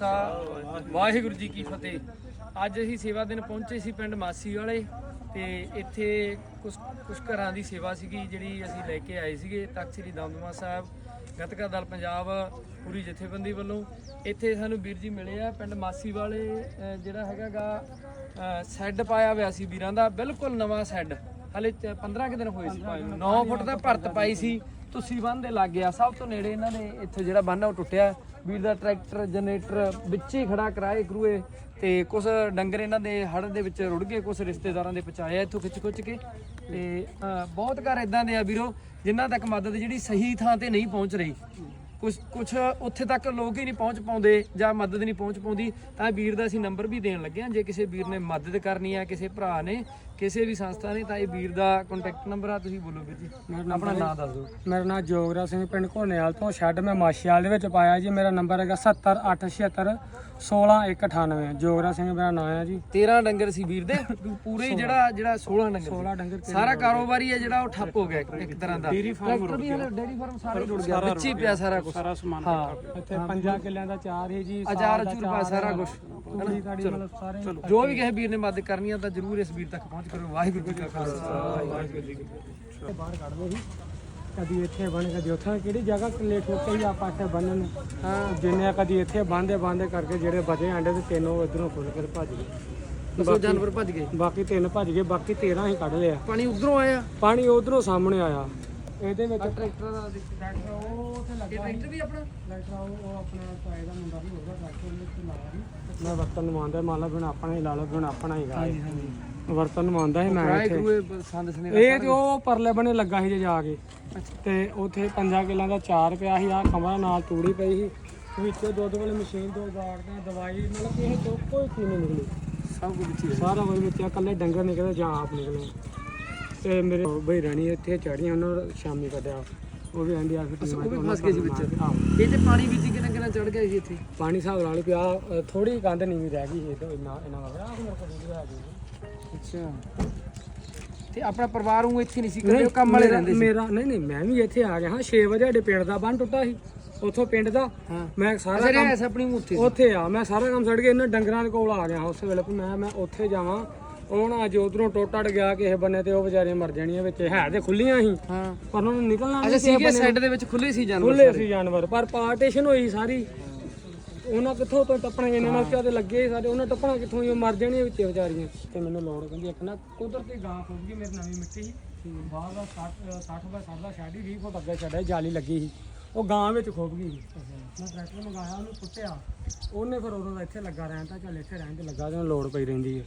ਖਾਲਸਾ, ਵਾਹਿਗੁਰੂ ਜੀ ਕੀ ਫਤਿਹ। ਅੱਜ ਅਸੀਂ ਸੇਵਾ ਦਿਨ ਪਹੁੰਚੇ ਸੀ ਪਿੰਡ ਮਾਸੀ ਵਾਲੇ ਤੇ ਇੱਥੇ ਕੁਝ ਕੁਝ ਘਰਾਂ ਦੀ ਸੇਵਾ ਸੀਗੀ, ਜਿਹੜੀ ਅਸੀਂ ਲੈ ਕੇ ਆਏ ਸੀਗੇ। ਤਖਤ ਸ੍ਰੀ ਦਮਦਮਾ ਸਾਹਿਬ, ਗਤਕਾ ਦਲ ਪੰਜਾਬ, ਪੂਰੀ ਜਥੇਬੰਦੀ ਵੱਲੋਂ। ਇੱਥੇ ਸਾਨੂੰ ਵੀਰ ਜੀ ਮਿਲੇ ਆ, ਪਿੰਡ ਮਾਸੀ ਵਾਲੇ ਜਿਹੜਾ ਹੈਗਾਗਾ ਸੈੱਡ ਪਾਇਆ ਹੋਇਆ ਸੀ ਵੀਰਾਂ ਦਾ, ਬਿਲਕੁਲ ਨਵਾਂ ਸੈੱਡ। ਹਲੇ 15 ਕਿ ਦਿਨ ਹੋਏ ਸੀ ਪਾਏ 9 ਫੁੱਟ ਦਾ ਭਰਤ ਪਾਈ ਸੀ। ਤੁਸੀਂ ਬੰਨ ਦੇ ਲੱਗ ਗਿਆ ਸਭ ਤੋਂ ਨੇੜੇ ਇਹਨਾਂ ਨੇ ਇੱਥੇ ਜਿਹੜਾ ਬੰਨ ਉਹ ਟੁੱਟਿਆ ਵੀਰ ਦਾ ਟਰੈਕਟਰ, ਜਨਰੇਟਰ ਵਿੱਚ ਹੀ ਖੜਾ ਕਰਾਏ ਕਰੂਏ ਤੇ ਕੁਝ ਡੰਗਰ ਇਹਨਾਂ ਦੇ ਹੜ੍ਹ ਦੇ ਵਿੱਚ ਰੁੜ ਗਏ ਕੁਝ ਰਿਸ਼ਤੇਦਾਰਾਂ ਦੇ ਪਹੁੰਚਾਇਆ ਇੱਥੋਂ ਖਿੱਚ ਖੁੱਚ ਕੇ। ਤੇ ਬਹੁਤ ਘਰ ਇਦਾਂ ਦੇ ਆ ਵੀਰੋ, ਜਿਨ੍ਹਾਂ ਤੱਕ ਮਦਦ ਜਿਹੜੀ ਸਹੀ ਥਾਂ ਤੇ ਨਹੀਂ ਪਹੁੰਚ ਰਹੀ। ਕੁਝ ਕੁਝ ਉੱਥੇ ਤੱਕ ਲੋਕ ਹੀ ਨਹੀਂ ਪਹੁੰਚ ਪਾਉਂਦੇ ਜਾਂ ਮਦਦ ਨਹੀਂ ਪਹੁੰਚ ਪਾਉਂਦੀ ਤਾਂ ਵੀਰ ਦਾ ਅਸੀਂ ਨੰਬਰ ਵੀ ਦੇਣ ਲੱਗੇ ਹਾਂ। ਜੇ ਕਿਸੇ ਵੀਰ ਨੇ ਮਦਦ ਕਰਨੀ ਹੈ ਕਿਸੇ ਭਰਾ ਨੇ ਕਿਸੇ ਵੀ ਸੰਸਥਾ ਨੇ ਤਾਂ ਇਹ ਵੀਰ ਦਾ ਕੰਟੈਕਟ ਨੰਬਰ ਆ ਤੁਸੀਂ ਬੋਲੋ ਵੀਰ ਜੀ। ਆਪਣਾ ਨਾਮ ਦੱਸ ਦਿਓ। ਮੇਰਾ ਨਾਮ ਜੋਗਰਾ ਸਿੰਘ ਪਿੰਡ ਘੋਨੇਵਾਲ ਤੋਂ ਛੱਡ ਮੈਂ ਮਾਸ਼ੀਵਾਲ ਦੇ ਵਿੱਚ ਪਾਇਆ ਜੀ। ਮੇਰਾ ਨੰਬਰ ਹੈਗਾ 70876 16198 ਜੋਗਰਾ ਸਿੰਘ ਮੇਰਾ ਨਾਮ ਹੈ ਜੀ। 13 ਡੰਗਰ ਸੀ ਵੀਰ ਦੇ। ਪੂਰੇ ਜਿਹੜਾ ਜਿਹੜਾ 16 ਡੰਗਰ 16 ਡੰਗਰ। ਸਾਰਾ ਕਾਰੋਬਾਰੀ ਹੈ ਜਿਹੜਾ ਉਹ ਠੱਪ ਹੋ ਗਿਆ ਇੱਕ- ਤਰ੍ਹਾਂ ਦਾ। ਡੇਰੀ ਫਾਰਮ ਡੇਰੀ ਫਾਰਮ ਸਾਰੇ ਰੁੜ ਗਿਆ। ਹੀ ਪਿਆ ਸਾਰਾ ਕੁਝ ਸਾਰਾ ਸਮਾਨ ਹਾਂ। ਇੱਥੇ ਪੰਜਾਂ ਕਿੱਲਿਆਂ ਦਾ ਚਾਰ ਹੈ ਜੀ ਸਾਰਾ ਕੁਝ ਵੀ ਕਿਸੇ ਵੀਰ ਨੇ ਮਦਦ ਕਰਨੀ ਆ ਤਾਂ ਜਰੂਰ ਇਸ ਵੀਰ ਤੱਕ ਪਹੁੰਚ ਕਰੋ। ਵਾਹਿਗੁਰੂ ਜੀ ਕਾ ਖਾਲਸਾ। ਵਾਹਿਗੁਰੂ ਜੀ ਕੀ ਫਤਿਹ। ਬਾਹਰ ਕੱਢਦੇ ਸੀ ਕਦੀ ਇੱਥੇ ਬਣ ਕਦੀ ਉੱਥੇ ਕਿਹੜੀ ਜਗ੍ਹਾ ਕਿੱਲੇ ਠੋਕੇ ਹੀ ਆਪਾਂ ਇੱਥੇ ਬੰਨਣ ਹਾਂ। ਜਿੰਨੇ ਕਦੀ ਇੱਥੇ ਬੰਦੇ ਬੰਦੇ ਕਰਕੇ ਜਿਹੜੇ ਬਚੇ ਆਂਡੇ ਤੇ ਤਿੰਨ ਉਹ ਇਧਰੋਂ ਖੁੱਲ ਕੇ ਭੱਜ ਗਏ। ਬਸੋ ਜਾਨਵਰ ਭੱਜ ਗਏ। ਬਾਕੀ ਤਿੰਨ ਭੱਜ ਗਏ ਬਾਕੀ 13 ਹੀ ਕੱਢ ਲਿਆ। ਪਾਣੀ ਉਧਰੋਂ ਆਇਆ? ਪਾਣੀ ਉਧਰੋਂ ਸਾਹਮਣੇ ਆਇਆ। ਇਹਦੇ ਵਿੱਚ ਟਰੈਕਟਰ ਦਾ ਟਰੈਕਟਰ ਉਹ ਉੱਥੇ ਇਹ ਲੱਗਾ ਟਰੈਕਟਰ ਵੀ ਆਪਣਾ? ਟਰੈਕਟਰ ਉਹ ਉਹ ਆਪਣਾ ਪਾਏ ਦਾ ਮੁੰਡਾ ਵੀ ਹੋਊਗਾ ਟਰੈਕਟਰ ਵਿੱਚ ਲਾਇਆ ਸੀ ਮੈਂ ਵਰਤਨ ਮੰਨਦਾ ਮੰਨ ਲਾ ਬਿਨ ਆਪਣਾ ਹੀ ਲਾ ਲਓ ਬਿਨ ਆਪਣਾ ਹੀ ਗਾ ਹਾਂਜੀ ਹਾਂਜੀ। ਵਰਤਨ ਮੰਨਦਾ ਸੀ ਮੈਂ ਇੱਥੇ। ਇਹ ਉਹ ਪਰਲੇ ਬਣੇ ਲੱਗਾ ਸੀ ਜੇ ਜਾ ਕੇ। ਤੇ ਉੱਥੇ ਪੰਜਾਂ ਕਿੱਲਾਂ ਦਾ ਚਾਰ ਪਿਆ ਸੀ ਆ ਕਮਰਾ ਨਾਲ ਤੂੜੀ ਪਈ ਸੀ। ਵਿੱਚੋਂ ਦੁੱਧ ਵਾਲੀ ਮਸ਼ੀਨ ਤੋਂ ਗਾੜਦੇ ਦਵਾਈ ਮਤਲਬ ਕਿ ਇਹ ਤੋਂ ਕੋਈ ਚੀਜ਼ ਨਹੀਂ ਨਿਕਲੀ। ਸਭ ਕੁਝ। ਸਾਰਾ ਕੁਝ ਵਿੱਚ ਇਕੱਲੇ ਡੰਗਰ ਨਿਕਲੇ ਜਾਂ ਆਪ ਨਿਕਲੇ। ਤੇ ਮੇਰੇ ਬਈ ਰਾਣੀ ਇੱਥੇ ਚੜੀ ਉਹਨਾਂ ਨੂੰ ਸ਼ਾਮੀ ਕੱਢਿਆ। ਉਹ ਵੀ ਆਂਦੀ ਆ ਟੀਮ ਉਹ ਵੀ ਫਸ ਗਏ ਸੀ ਵਿੱਚ? ਹਾਂ ਇਹ ਤੇ ਪਾਣੀ ਵਿੱਚ ਕਿੰਨਾ ਕਿੰਨਾ ਚੜ ਗਿਆ ਸੀ ਇੱਥੇ? ਪਾਣੀ ਹਿਸਾਬ ਨਾਲ ਪਿਆ ਥੋੜੀ ਕੰਧ ਨੀਵੀਂ ਰਹਿ ਗਈ ਇਹ ਤਾਂ ਇੰਨਾ ਇੰਨਾ ਵਗਿਆ ਆ ਮੇਰੇ ਕੋਲ ਵੀਡੀਓ ਆ। ਗਈ ਅੱਛਾ। ਤੇ ਆਪਣਾ ਪਰਿਵਾਰ ਉਹ ਇੱਥੇ ਨਹੀਂ ਸੀ ਕਰਦੇ ਉਹ ਕੰਮ ਵਾਲੇ ਰਹਿੰਦੇ ਸੀ? ਮੇਰਾ ਨਹੀਂ ਨਹੀਂ ਮੈਂ ਵੀ ਇੱਥੇ ਆ ਗਿਆ ਹਾਂ। 6 ਵਜੇ ਸਾਡੇ ਪਿੰਡ ਦਾ ਬੰਨ ਟੁੱਟਾ ਸੀ। ਉੱਥੋਂ ਪਿੰਡ ਦਾ। ਮੈਂ ਸਾਰਾ ਕੰਮ ਆਪਣੀ ਉੱਥੇ? ਉੱਥੇ ਆ। ਮੈਂ ਸਾਰਾ ਕੰਮ ਛੱਡ ਕੇ ਇਹਨਾਂ ਡੰਗਰਾਂ ਦੇ ਕੋਲ ਆ ਗਿਆ। ਉਸ ਵੇਲੇ ਮੈਂ ਮੈਂ ਉੱਥੇ ਜਾਵਾਂ। ਉਹ ਨਾ ਅੱਜ ਉਧਰੋਂ ਟੁੱਟ ਅੜ ਗਿਆ ਕਿਸੇ ਬੰਨੇ ਤੇ ਉਹ ਵਿਚਾਰੀਆਂ ਮਰ ਜਾਣੀਆਂ ਵਿੱਚ। ਹੈ ਤੇ ਖੁੱਲੀਆਂ ਸੀ ਹਾਂ। ਪਰ ਉਹਨਾਂ ਨੂੰ ਨਿਕਲਣਾ ਅੱਛਾ ਨਹੀਂ ਸੀ ਸੀਗੇ ਸਾਈਡ ਦੇ ਵਿੱਚ ਖੁੱਲੇ ਸੀ ਜਾਨਵਰ ਖੁੱਲੇ ਸੀ ਜਾਨਵਰ ਪਰ ਪਾਰਟੀਸ਼ਨ ਹੋਈ ਸਾਰੀ। ਉਹਨਾਂ ਕਿੱਥੋਂ ਤੋਂ ਟੱਪਣਾ ਇਹਨਾਂ ਨਾਲ ਕਿਆ ਤੇ ਲੱਗੇ ਸੀ ਸਾਡੇ ਉਹਨਾਂ ਟੱਪਣਾ ਕਿੱਥੋਂ ਹੀ ਉਹ ਮਰ ਜਾਣੀਆਂ ਵਿੱਚ ਵਿਚਾਰੀਆਂ। ਤੇ ਮੈਨੂੰ ਲੋੜ ਕਹਿੰਦੀ ਇੱਕ ਨਾ ਕੁਦਰਤੀ ਗਾਂ ਖੁੱਭ ਗਈ ਮੇਰੀ ਨਵੀਂ ਮਿੱਟੀ ਸੀ। ਬਾਹਰ ਦਾ 60 60 ਬਾਈ 60 ਦਾ ਛੱਡ 20 ਫੁੱਟ ਅੱਗੇ ਛੱਡਿਆ ਜਾਲੀ ਲੱਗੀ ਸੀ। ਉਹ ਗਾਂ ਵਿੱਚ ਖੁੱਭ ਗਈ ਸੀ। ਮੈਂ ਟਰੈਕਟਰ ਮੰਗਾਇਆ ਉਹਨੂੰ ਪੁੱਟਿਆ ਉਹਨੇ ਫਿਰ ਉਦੋਂ ਦਾ ਇੱਥੇ ਲੱਗਾ ਰਹਿਣ ਤਾਂ ਚੱਲ ਇੱਥੇ ਰਹਿਣ ਤੇ ਲੱਗਾ ਤੇ ਉਹਨੂੰ ਲੋੜ ਪਈ ਰਹਿੰਦੀ ਹੈ।